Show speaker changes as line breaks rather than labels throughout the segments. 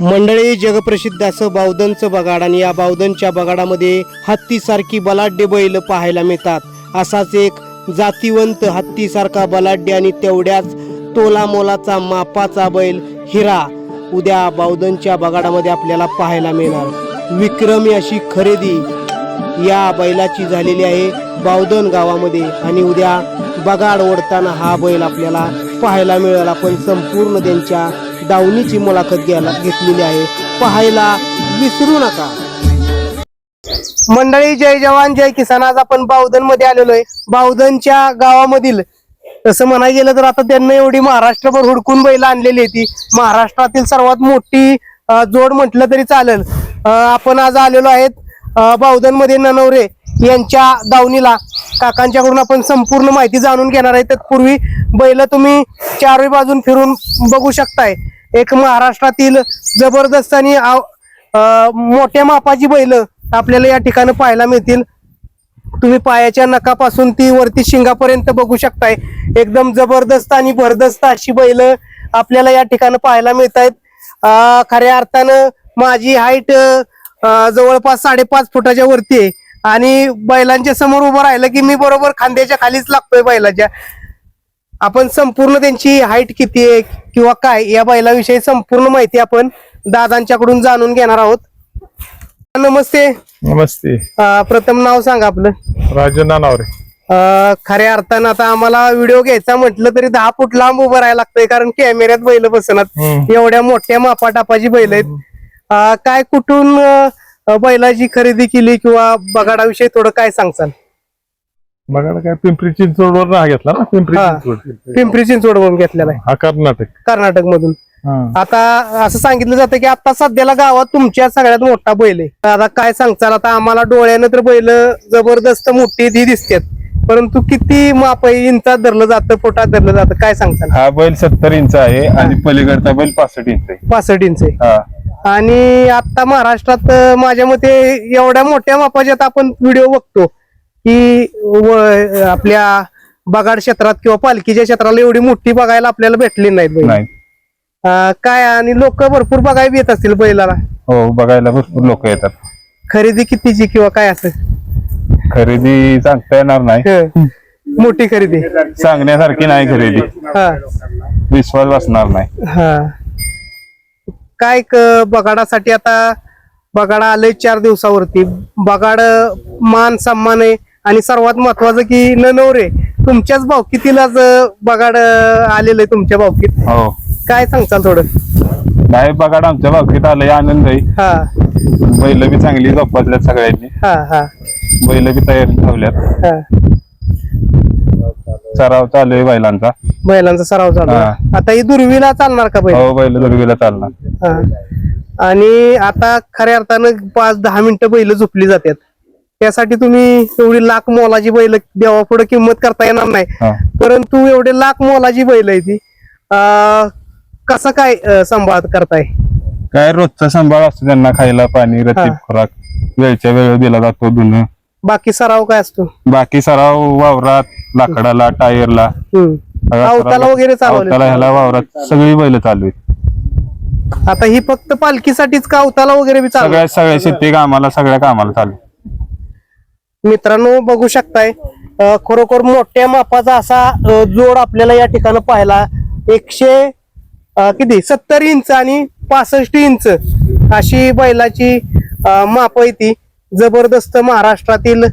मंडळी जगप्रसिद्ध असं बावधनचं बगाड आणि या बावधनच्या बगाडामध्ये हत्तीसारखी बलाढ्य बैल पाहायला मिळतात. असाच एक जातीवंत हत्तीसारखा बलाढ्य आणि तेवढ्याच तोलामोलाचा मापाचा बैल हिरा उद्या बावधनच्या बगाडामध्ये आपल्याला पाहायला मिळणार. विक्रमी अशी खरेदी या बैलाची झालेली आहे बावधन गावामध्ये आणि उद्या बगाड ओढताना हा बैल आपल्याला पाहायला मिळेल. आपण संपूर्ण त्यांच्या डावणीची मुलाखत घ्यायला घेतलेली आहे. पाहायला विसरू नका. मंडळी जय जवान जय किसान. आज आपण बावधनमध्ये आलेलो आहे. बावधनच्या गावामधील. तसं म्हणायला गेलं तर आता त्यांना एवढी महाराष्ट्रभर हुडकून बैल आणलेली आहे ती. महाराष्ट्रातील सर्वात मोठी जोड म्हटलं तरी चालेल. आपण आज आलेलो आहेत बावधनमध्ये ननवरे यांच्या दावणीला. काकांच्याकडून आपण संपूर्ण माहिती जाणून घेणार आहे. तत्पूर्वी बैल तुम्ही चारही बाजून फिरून बघू शकताय. एक महाराष्ट्रातील जबरदस्त आणि मोठ्या मापाची बैल आपल्याला या ठिकाणी पाहायला मिळतील. तुम्ही पायाच्या नकापासून ती वरती शिंगापर्यंत बघू शकताय. एकदम जबरदस्त आणि भरदस्त अशी बैल आपल्याला या ठिकाणी पाहायला मिळत आहेत खऱ्या अर्थानं माझी हाईट जवळपास साडेपाच फुटाच्या वरती आहे. आणि बैलांच्या समोर उभं राहिलं की मी बरोबर खांद्याच्या खालीच लागतोय बैलाच्या. आपण संपूर्ण त्यांची हाईट किती आहे किंवा काय या बैलाविषयी संपूर्ण माहिती आपण दादांच्याकडून जाणून घेणार आहोत. नमस्ते.
नमस्ते.
अं, प्रथम नाव सांगा आपलं.
राजू नानावरे
अं, खऱ्या अर्थानं आता आम्हाला व्हिडिओ घ्यायचा म्हटलं तरी दहा फूट लांब उभं राहायला लागतंय कारण कॅमेऱ्यात बैल बसणार
हम्म.
एवढ्या मोठ्या मापाटापाची बैल आहेत. अं, काय कुठून अं, बैलाची खरेदी केली किंवा बगाडाविषयी थोडं काय सांगचाल
बघा काय पिंपरी चिंचवडवर हा घेतला ना पिंपरी
हा.
चिंचवड.
पिंपरी चिंचवडवरून घेतलेला आहे.
हा कर्नाटक.
कर्नाटक मधून.
हा.
आता असं सांगितलं जातं की आता सध्याला गावात तुमच्या सगळ्यात मोठा बैल आहे. आता काय सांगचाल आता आम्हाला डोळ्यानं तर बैल जबरदस्त मोठी ती दिसतात परंतु किती माप आहे इंचात धरलं जातं पोटात धरलं जातं काय सांगताल?
हा बैल सत्तर इंच आहे आणि पलीकडचा बैल पासष्ट इंच आहे.
पासष्ट इंच आहे.
हा.
आणि आता महाराष्ट्रात अं, माझ्या मते एवढ्या मोठ्या मापाच्यात आपण व्हिडिओ बघतो. की व- आपल्या बगाड क्षेत्रात किंवा पालखीच्या क्षेत्राला एवढी मोठी बघायला आपल्याला भेटली.
नाही.
काय आणि लोक भरपूर बघायला येत असतील बैलाला.
हो बघायला भरपूर लोक येतात.
खरेदी कितीची किंवा काय असं?
खरेदी सांगता येणार नाही.
मोठी खरेदी.
सांगण्यासारखी नाही खरेदी.
हा.
विश्वास बसणार नाही.
हा. काय बगाडासाठी आता बगाडा आलंय चार दिवसावरती. बगाड मान सन्मान आहे. आणि सर्वात महत्वाचं की ननवरे तुमच्याच भावकीतीलाच बगाड आलेलं आहे तुमच्या भावकीत?
हो.
काय सांगचाल थोडं?
नाही बघा आमच्या बाबतीत आलंय आनंद आहे.
हा.
बैल बी चांगली जोपासल्यात सगळ्यांनी.
हा हा.
बैल बी तयारी ठेवल्यात.
हा.
सराव चालू आहे बैलांचा.
बैलांचा सराव चालू आहे. आता ही दुर्वीला चालणार का बैल?
हो बैल दुर्गीला चालणार.
हा. आणि आता खऱ्या अर्थानं पाच दहा मिनिटं बैल झोपली जातात. त्यासाठी तुम्ही एवढी लाख मोलाची बैल देवा पुढे किंमत करता येणार नाही. परंतु एवढे लाख मोलाची बैल आहे ती. कसं काय सांभाळ करताय?
काय रोजचा सांभाळ असतो त्यांना खायला पाणी
हा.
खुराक वेळच्या वेळ दिला जातो धुणं.
बाकी सराव काय असतो?
बाकी सराव वावरात लाकडाला टायरला.
अवताला वगैरे
ह्याला वावरात सगळी बैल चालू आहेत.
आता ही फक्त पालखीसाठीच का अवताला वगैरे
सगळ्या सगळ्या शेती कामाला सगळ्या कामाला चालू.
मित्रांनो बघू शकताय खरोखर मोठ्या मापाचा असा जोड आपल्याला या ठिकाणी पाहायला एकशे किती? सत्तर इंच आणि पासष्ट इंच अशी बैलाची माप ती. जबरदस्त महाराष्ट्रातील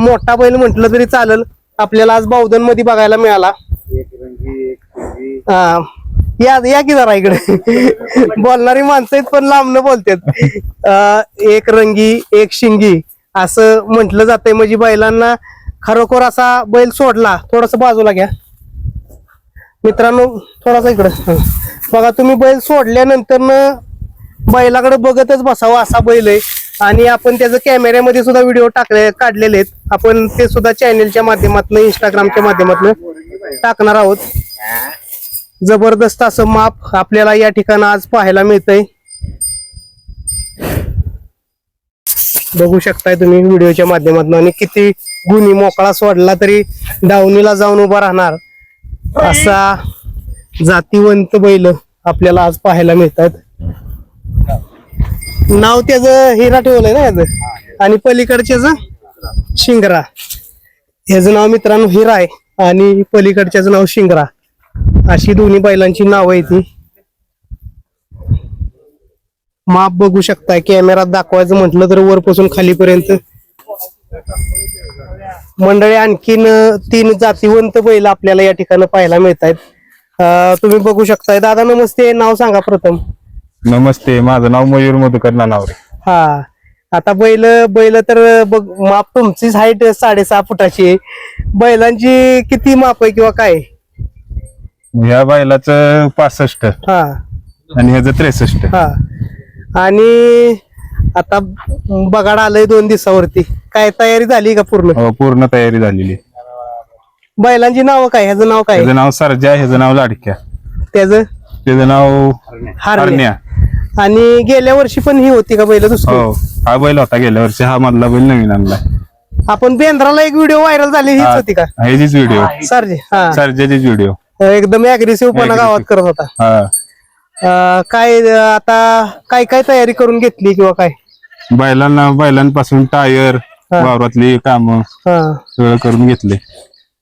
मोठा बैल म्हटलं तरी चालेल. आपल्याला आज बावधनमध्ये बघायला मिळाला. हा. या या की जरा इकडे. बोलणारी माणसं आहेत पण लांबन बोलतात. एक रंगी एक शिंगी. असं म्हटलं जातंय म्हणजे बैलांना खरोखर असा बैल सोडला थोडस बाजूला घ्या. मित्रांनो थोडासा इकडं. बघा तुम्ही बैल सोडल्यानंतर बैलाकडे बघतच बसावं असा बैल आहे. आणि आपण त्याचं कॅमेऱ्यामध्ये सुद्धा व्हिडिओ टाकले काढलेले आहेत. आपण ते सुद्धा चॅनेलच्या माध्यमातून इंस्टाग्रामच्या माध्यमातून टाकणार आहोत. जबरदस्त असं माप आपल्याला या ठिकाणी आज पाहायला मिळतंय. बघू शकताय तुम्ही व्हिडिओच्या माध्यमातून. आणि किती गुन्हे मोकळा सोडला तरी दावणीला जाऊन उभा राहणार. असा जातीवंत बैल आपल्याला आज पाहायला मिळतात. नाव त्याचं हिरा ठेवलंय ना याचं? आणि पलीकडच्याच शिंगरा. ह्याचं नाव मित्रांनो हिरा आहे. आणि पलीकडच्याच नाव शिंगरा. अशी दोन्ही बैलांची नावं आहे ती माप बघू शकताय कॅमेरात दाखवायचं म्हटलं तर वरपासून खालीपर्यंत. मंडळी आणखीन तीन जातीवंत बैल आपल्याला या ठिकाणी पाहायला मिळत आहेत तुम्ही बघू शकताय. दादा नमस्ते. नाव सांगा प्रथम.
नमस्ते. माझं नाव मयूर मधुकर नानावरे.
हा. आता बैल बैल तर बघ माप तुमचीच हाईट साडेसहा फुटाची आहे. बैलांची किती माप आहे किंवा काय?
ह्या बैलाचं पासष्ट
हा.
आणि ह्याचं त्रेसष्ट.
हा. आणि आता बगाड आलंय दोन दिवसावरती. काय तयारी झाली का पूर्ण?
हो, पूर्ण तयारी झालेली.
बैलांची नावं काय? ह्याचं नाव काय?
ह्याचं नाव सरजा ह्याचं नाव लाडक्या.
त्याचं?
त्याचं नाव
हरण्या.
हरण्या.
आणि गेल्या वर्षी पण ही होती का बैल दुसरी?
हो हा बैल होता गेल्या वर्षी. हा मधला बैल नवीन आणलाय
आपण बेंद्राला एक व्हिडिओ व्हायरल झाली हीच होती का?
ह्याचीच व्हिडिओ
सरजे हा.
सरजाचीच व्हिडिओ
एकदम अग्रेसिव्ह पणा
Aggressive.
गावात करत होता.
हा.
अं, काय अं, आता काय काय तयारी करून घेतली किंवा काय?
बैलांना बैलांपासून टायर. वावरातली काम
हा.
सगळं करून घेतले.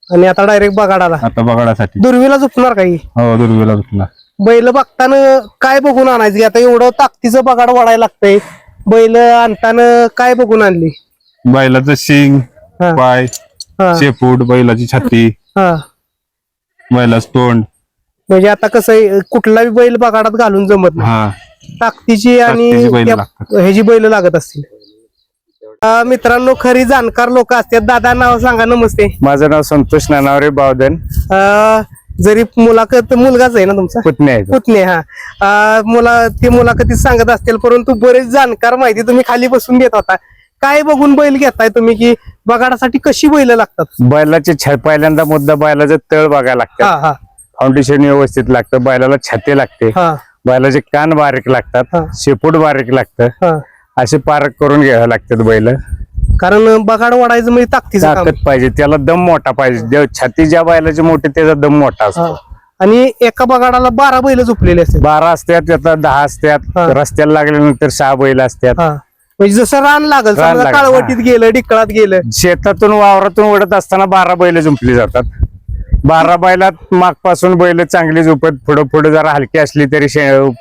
आणि आता डायरेक्ट बगाडाला?
आता बगाडासाठी.
दुर्वीला झोपणार काही
हो? दुर्बीला तुला
बैल बघताना काय बघून आणायचं? की आता एवढं ताकदीचं बगाड वाढायला लागतंय. बैल आणताना काय बघून आणली?
बैलाचं शिंग
हा.
पाय
हा.
शेपूट बैलाची छाती
हा.
बैलाच तोंड.
म्हणजे आता कसं आहे, कुठलाही बैल बगाडात घालून जमत नाही.
हा.
ताकदीची आणि
ताकदीची बैलं
त्या-
लागतात.
ह्याची बैल लागत असतील. अं, मित्रांनो खरी जाणकार लोक असतात. दादा नाव सांगा. नमस्ते.
माझं नाव संतोष नानावरे बावधन.
अं, जरी मुलाखत मुलगाच आहे ना तुमचा?
पुतणे आहे.
पुतणे हा. अं, मुला ते मुलाखतीत सांगत असतील परंतु बरेच जाणकार माहिती तुम्ही खाली बसून घेत होता. काय बघून बैल घेताय तुम्ही की बगाडासाठी कशी बैल लागतात?
बैलाचे छ पहिल्यांदा मुद्दा बैलाचं तळ बघायला
हा
लागतं
हा.
फाउंडेशन व्यवस्थित लागतं बैलाला छाती लागते
हा.
बैलाचे कान बारीक
हा.
लागतात शेपूट बारीक लागतं
हा.
असे पारक करून घ्यावे लागतात बैल.
कारण बगाड वाढायचं म्हणजे ताकदीचं काम.
ताकद पाहिजे त्याला दम मोठा पाहिजे. छाती ज्या बैलाची मोठी त्याचा दम मोठा
हा.
असतो.
आणि एका बगाडाला बारा बैल झोपलेले असतात.
बारा असतात त्याचा दहा असतात
हा.
रस्त्याला लागल्यानंतर सहा बैल असतात.
हा. म्हणजे जसं रान लागल
रान
समजा
लागल,
काळवटीत गेलं डिकळात गेलं.
शेतातून वावरातून ओढत असताना बारा बैल जुंपली जातात. बारा बैलात मागपासून बैल चांगली झोपत पुढं पुढे जरा हलकी असली तरी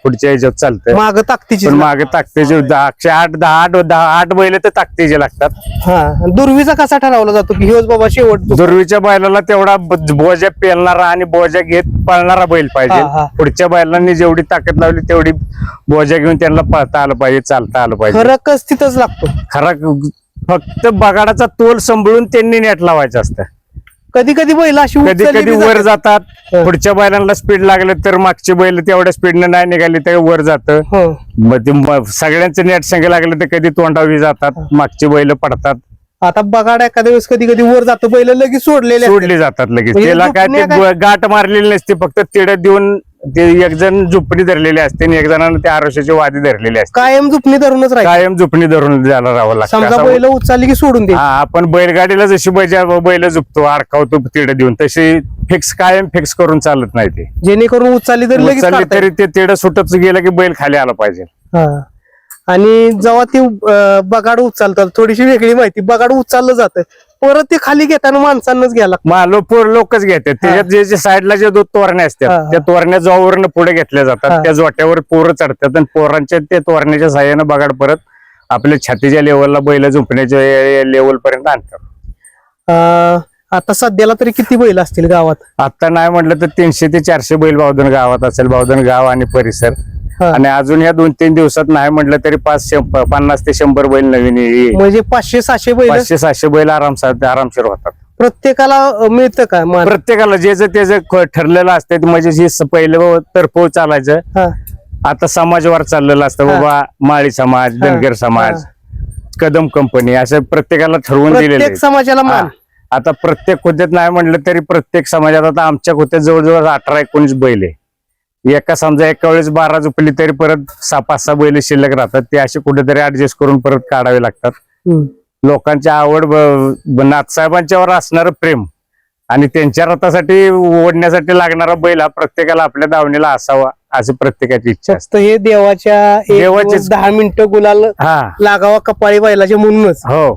पुढच्या ह्याच्यात चालतं
माग ताकदीची
पण मागे ताकतेचे दहाशे आठ दहा आठ दहा आठ बैल तर ताकतेचे लागतात.
हा. दुर्वीचा कसा ठरवला जातो की ह्योच बाबा शेवट
दुर्वीच्या बैलाला तेवढा ब- बोजा पेलणारा आणि बोजा घेत पळणारा बैल
हा, हा.
पाहिजे पुढच्या बैलांनी जेवढी ताकद लावली तेवढी बोजा घेऊन त्यांना पळता आलं पाहिजे चालता आलं पाहिजे.
फरकच तिथंच लागतो.
खरा फक्त बगाडाचा तोल सांभाळून त्यांनी नेट लावायचं असतं.
कधी कधी बैल अशी
कधी
उचलली
कधी
बी
वर
जातात.
जातात
हा.
पुढच्या बैलांना स्पीड लागलं तर मागची बैल तेवढ्या स्पीडनं नाही निघाली तर वर जातं
हो.
मग ते म- सगळ्यांचं नेट संग लागलं तर कधी तोंडावी जातात मागची बैल पडतात
आता बगाड एखाद्या वेळेस कधी कधी वर जातो बैल लगेच सोडलेले असतात.
सोडली जातात लगेच
म्हणजे
त्याला काय ते गाठ मारलेली नसते फक्त तिड देऊन ते एक जण झुपणी धरलेली असते आणि एक जणांना त्या आरोशाची वादी धरलेली असते.
कायम झुपणी धरूनच राहील
कायम झुपणी धरून द्यायला राहावं लागतं.
समजा
असं-
बैल उचलली की सोडून दे.
हा आपण बैलगाडीला जशी बैजा बैल झुपतो अडकावतो तिड देऊन तशी फिक्स कायम फिक्स करून चालत नाही ते.
जेणेकरून उचलली तर लगेच
उचलली
काढता
तरी ते तिड सुटत गेलं की बैल खाली आला पाहिजे.
हा. आणि जेव्हा ते अं, बगाड उचलतात थोडीशी वेगळी माहिती बगाड उचललं जातं. परत ते खाली घेताना माणसांनाच घ्यायला.
मालो पोर लोकच घेतात त्याच्यात जे जे साईडला जे दोन तोरणे
हा,
असतात. त्या तोरण्या जोवरनं पुढे घेतल्या. जातात त्या जोट्यावर पोरं चढतात आणि पोरांच्या ते तोरण्याच्या साह्यानं बगाड परत आपल्या छातीच्या लेवलला बैल झुंपण्याच्या लेवल पर्यंत आणतात
आता सध्याला तरी किती बैल असतील गावात
आता नाही म्हटलं तर तीनशे ते चारशे बैल बावधन गावात असेल बावधन गाव आणि परिसर. आणि अजून या दोन तीन दिवसात नाही म्हटलं तरी पाच पन्नास ते शंभर बैल नवीन येईल.
म्हणजे पाचशे सहाशे बैल?
पाचशे सातशे बैल आरामसार आरामशीर होतात.
प्रत्येकाला मिळतं का
प्रत्येकाला जे जे ते जे ख- ठरलेलं असते म्हणजे हे स- पहिलं तर्फ चालायचं आता समाजवार चाललेलं असतं. बाबा माळी समाज. धनगर समाज कदम कंपनी असं प्रत्येकाला ठरवून दिलेलं.
समाजाला मान.
आता प्रत्येक खोत्यात नाही म्हटलं तरी प्रत्येक समाजात आता आमच्या खोत्यात जवळजवळ अठरा एकोणीस बैल आहे. एका समजा एका वेळेस बारा झुपली तरी परत सहा पाच सहा बैल शिल्लक राहतात. ते असे कुठेतरी ऍडजस्ट करून परत काढावे लागतात. लोकांची आवड नाथसाहेबांच्यावर असणारं प्रेम आणि त्यांच्या रथासाठी ओढण्यासाठी लागणारा बैल हा प्रत्येकाला आपल्या दावणीला असावा अशी प्रत्येकाची इच्छा असते.
हे देवाच्या दिवस दहा मिनिटं गुलाल
हा.
लागावा कपाळी बैलाचे म्हणूनच.
हो.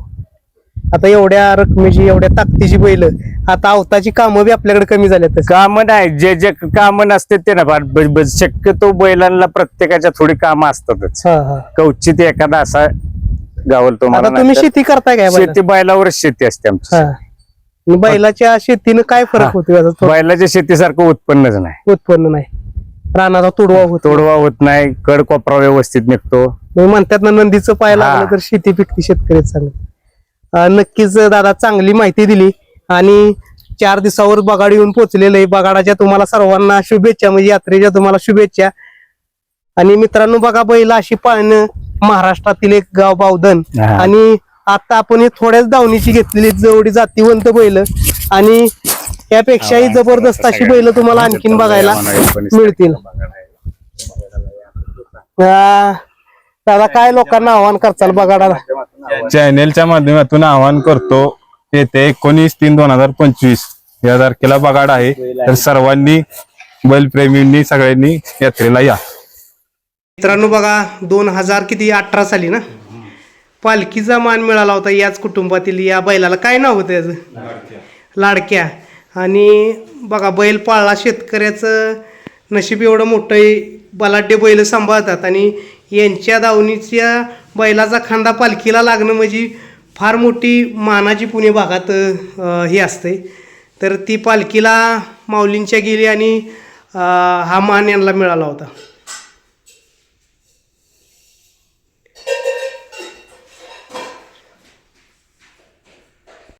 आता एवढ्या रकमेची एवढ्या ताकदीची बैल आता अवताची कामं बी आपल्याकडे कमी झाल्यात तसं.
काम नाही जे जे काम नसते ते ना फार ब- ब- शक्यतो बैलांना प्रत्येकाच्या थोडी कामं असतातच.
हा हा.
कवचित एखादा असा गावल तो
आता तुम्ही शेती करताय काय बैलाची?
शेती बैलावरच शेती असते आमची.
हा. बैलाच्या शेतीनं काय
हा.
फरक होतो याचा थोडं
बैलाच्या शेतीसारखं उत्पन्नच नाही.
उत्पन्न नाही. रानाचा तुडवा होतो
तोडवा होत नाही कड कोपरा व्यवस्थित निघतो.
मग म्हणतात ना नंदीचं पाय
हा.
लागलं तर शेती पिकती शेतकरी चांगलं. अं, नक्कीच दादा चांगली माहिती दिली. आणि चार दिवसावर बगाड येऊन पोहोचलेलं आहे. बगाडाच्या तुम्हाला सर्वांना शुभेच्छा म्हणजे यात्रेच्या तुम्हाला शुभेच्छा. आणि मित्रांनो बघा बैल अशी पाळणं महाराष्ट्रातील एक गाव बावधन. आणि आता आपण हे थोड्याच दावणीची घेतलेली जेवढी जातीवंत बैल. आणि यापेक्षाही जबरदस्त अशी बैल तुम्हाला आणखीन बघायला मिळतील. दादा काय लोकांना आव्हान करचाल बगाडाला?
चॅनेलच्या माध्यमातून आवाहन करतो येते एकोणीस तीन दोन हजार पंचवीस. या तारखेला बगाड आहे. तर सर्वांनी बैलप्रेमींनी सगळ्यांनी यात्रेला या.
मित्रांनो बघा दोन हजार किती? अठरा साली ना? पालखीचा मान मिळाला होता याच कुटुंबातील या बैलाला. काय नाव होतं याचं? लाडक्या. आणि बघा बैल पाळला शेतकऱ्याचं नशीब एवढं मोठं आहे. बलाढ्य बैल सांभाळतात. आणि यांच्या दावणीच्या बैलाचा खांदा पालखीला लागणं म्हणजे फार मोठी मानाची पुणे भागात ही हे असते तर ती पालखीला माऊलींच्या गेली आणि हा मान यांना मिळाला होता.